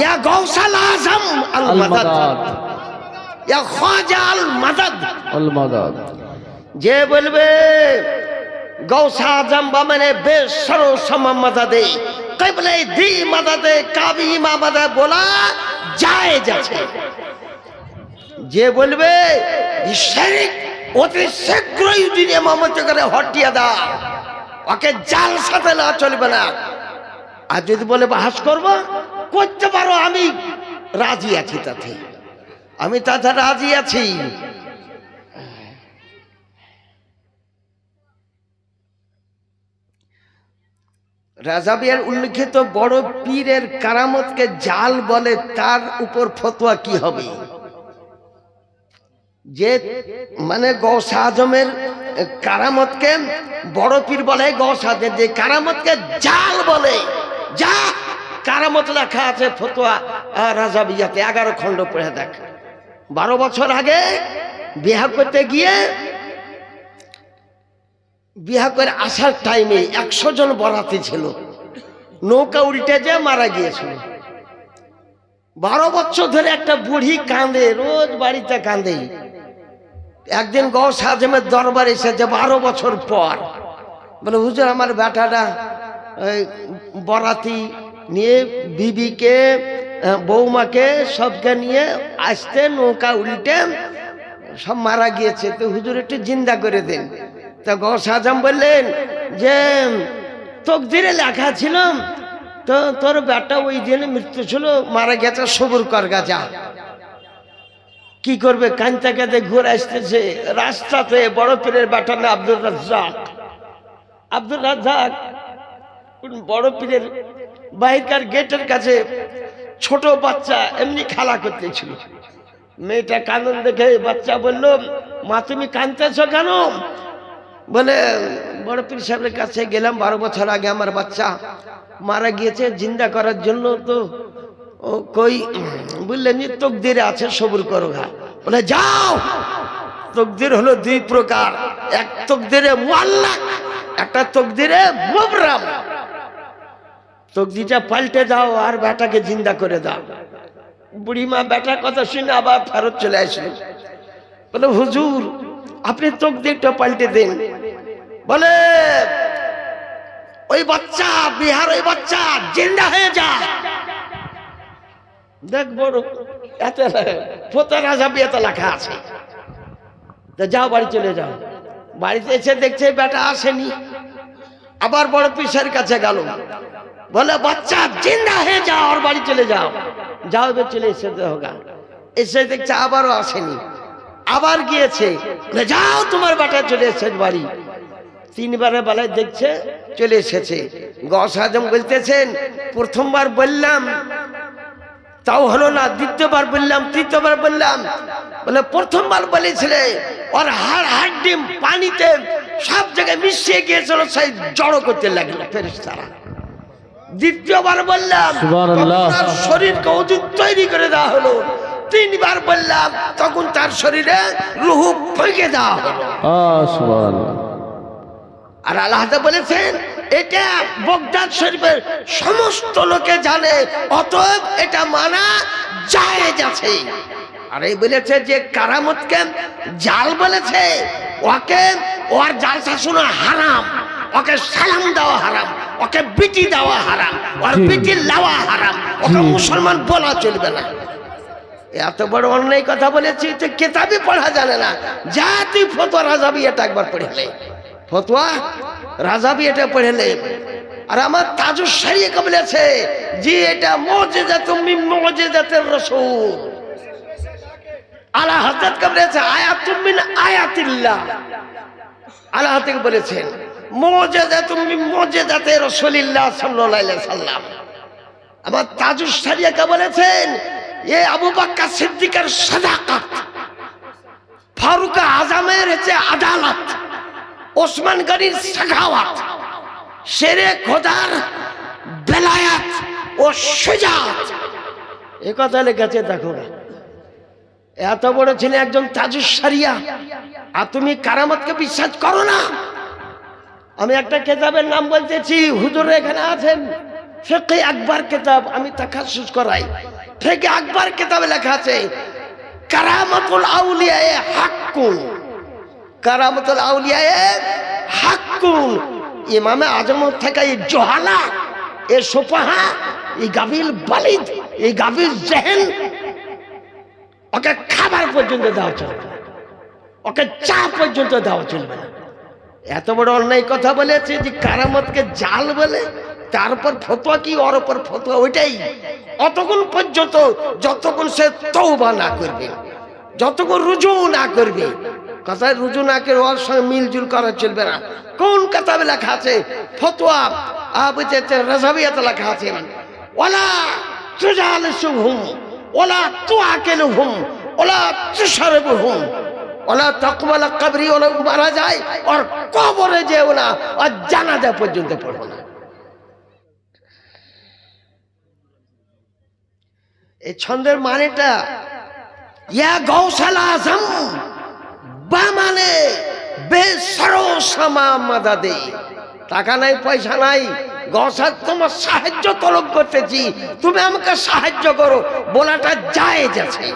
ইয়া গৌসাল আজম আল মাদাদ। ইয়া খাজা আল মাদাদ। আল মাদাদ। যে বলবে গৌসা আজম বা মানে বেসর সম মাদাদে কিবলে দি মাদাদে কাবি মা মাদা বলা জায়েজ আছে। যে বলবে শরিক অতি শীঘ্রই দিনে মামত করে হটিয়ে দাও। ওকে জাল সাথে না চলবে না। আর যদি বলে বাহাস করব, করতে পারো, আমি রাজি আছি তাতে। আমি তাতে রাজি আছি। রাজাবিয়ার উল্লিখিত বড় পীরের কারামতকে জাল বলে তার উপর ফতোয়া কি হবে? যে মানে গৌসা আজমের কারামতকে বড় পীর বলে, গৌসা আজমের যে কারামতকে জাল বলে যা কারামত লেখা আছে ফতোয়া আহ, রাজা বিয়াতে এগারো খণ্ড পড়ে দেখ। বারো বছর আগে বিয়া করতে গিয়ে বিয়া করে আসার টাইমে একশো জন বরাতি ছিল। নৌকা উল্টে যে মারা গিয়েছিল। বারো বছর ধরে একটা বুড়ি কাঁদে রোজ বাড়িতে কাঁদে। একদিন গৌ সাজমের দরবার এসেছে বারো বছর পর বলে হুজুর আমার বেটাটা বরাতি নিয়ে বিবিকে আহ, বৌমাকে সবকে নিয়ে আসতে নৌকা উল্টে সব মারা গিয়েছে। তো হুজুর একটু জিন্দা করে দেন। তা গৌস আজম বললেন যে তকদিরে লেখা ছিল তো তোর বেটা ওই দিনে মৃত্যু ছিল মারা গেছে সবুর কর গাছা কি করবে? কান্তা কাঁদে ঘুরে আসতেছে। রাস্তাতে বড় পীরের বেটা না আব্দুল রাজ্জাক। আব্দুল রাজ্জাক বড় পীরের বাইরকার গেটের কাছে ছোট বাচ্চা এমনি খেলা করতেছিল। মেয়েটা কান্দন দেখে বাচ্চা বলল, মা, তুমি কাঁদতেছ কেন? বলে, বড় পীর সাহেবের কাছে গেলাম বারো বছর আগে আমার বাচ্চা মারা গিয়েছে, জিন্দা করার জন্য তো ও কই, বললেন তকদিরে আছে, সবুর করো ঘা বলে, যাও। তকদির হলো দুই প্রকার, এক তকদিরে মোয়াল্লাক একটা তকদিরে মোবরাম। তকদিটা পাল্টে দাও, আর বেটাকে জিন্দা করে দাও। বুড়িমা বেটার কথা শুনে আবার ফেরত চলে আসলো। বলে, হুজুর, আপনি তকদিরটা পাল্টে দেন। বলে, ওই বাচ্চা, বিহার ওই বাচ্চা, জিন্দা হয়ে যা। দেখ বড়, এত পোতা রাজা বিয়েতে লেখা আছে। তা যাও, বাড়ি চলে যাও। বাড়িতে এসে দেখছে বেটা আসেনি। আবার বড় পিসের কাছে গেল। বলে, বাচ্চা, জিন্দা হয়ে যাও ওর বাড়ি চলে যাও। যাও এবার চলে এসে হোগা এসে দেখছে, আবারও আসেনি। আবার গিয়েছে যাও, তোমার বেটা চলে এসেছে বাড়ি। তিনবারের বেলায় দেখছে, চলে এসেছে। গস আজম বলতেছেন, প্রথমবার বললাম, তাও হলো না, দ্বিতীয়বার বললাম, তৃতীয়বার বললাম। বলে, প্রথমবার বলেছিলে, ওর হাড় হাড্ডি পানিতে সব জায়গায় মিশিয়ে গিয়েছিল, সেই জড়ো করতে লাগল, ফেরেশতারা। দ্বিতীয়বার বললাম তার শরীর অজুত তৈরি করে দেওয়া হলো। তিনবার বললাম তখন তার শরীরে রুহু ফেঁকে দেওয়া হলো। আর আল্লাহ বলেছেন এটা বগদাদ শরীফের সমস্ত লোকে জানে অতএব এটা মানা যায় যাচ্ছে আর এই বলেছে যে কারামতকে জাল বলেছে ওকে ওর জাল শাসন হারাম ওকে সালাম দেওয়া হারাম। ওকে বিটি দেওয়া হারাম ওর বিটি লাওয়া হারাম ওকে মুসলমান বলা চলবে না। এত বড় অন্যায় কথা বলেছি যে কেতাবই পড়া জানে না। যা তুই ফতোয়া রাজাবি এটা একবার পড়ে ফতোয়া রাজাবি এটা পড়ে নে। আর আমার তাজু সারিয়ে বলেছে যে এটা মজেদা তুমি মজেদাতের রসুল। আলা হাজাত বলেছে আয়াতুম মিন আয়াতিল্লাহ। আল্লাহ থেকে বলেছেন মজেদা তুমি মজেদাতে রসুলিল্লাহ আলাইহি সাল্লাম আমার তাজুস সারিয়াকে বলেছেন, এ আবু বাক্কা সিদ্দিকের সাদাকাত, ফারুক আজমের হচ্ছে আদালত, ওসমান গনির সাখাওয়াত, শেরে খোদার বেলায়াত ও সুজাত। এ কথা লেগেছে দেখো। এত বড় ছেলে একজন তাজুস সারিয়া আর তুমি কারামতকে বিশ্বাস করো না? আমি একটা কেতাবের নাম বলতেছি, হুজুর এখানে আছেন? ফেকে আকবর কেতাব, আমি তাকাসুস করাই। ফেকে আকবর কিতাবে লেখা আছে, কারামাতুল আউলিয়ায়ে হাক্কুন। কারামাতুল আউলিয়ায়ে হাক্কুন। ইমামে আজম থেকে এই জোহালা এ সোপাহা, এই গাবিল বালিদ, এই গাবিল জেহেন, ওকে খাবার পর্যন্ত দেওয়া চলবে ওকে চা পর্যন্ত দেওয়া চলবে না। এত বড় অন্যায় কথা বলেছে যে কারামতকে জাল বলে তারপর ফতোয়া কি, ওর ওপর ফতোয়া ওইটাই। অতক্ষণ পর্যন্ত যতক্ষণ সে তৌবা না করবে যতক্ষণ রুজু না করবে কথায় রুজু না করে ওর সঙ্গে মিলজুল করা চলবে না। কোন কাতাবে লেখা আছে? ফতোয়া আবুতে রাজাবিয়াতে লেখা আছে ওলা তুজাল শুভুম ওলা তুয়াকেল হুম ওলা তুষারব হুম ওলা তকমালা কবরি ওলা মারা যায় আর কবরে যেও না, আর জানাজা পর্যন্ত পড়ব না। এই ছন্দের মানেটা, ইয়া গৌশালা আজম বা মানে বেসরো সামা মাদাদে। টাকা নাই, পয়সা নাই গসার তোমার সাহায্য তলব করতেছি, তুমি আমাকে সাহায্য করো, বলাটা জায়েজ আছে।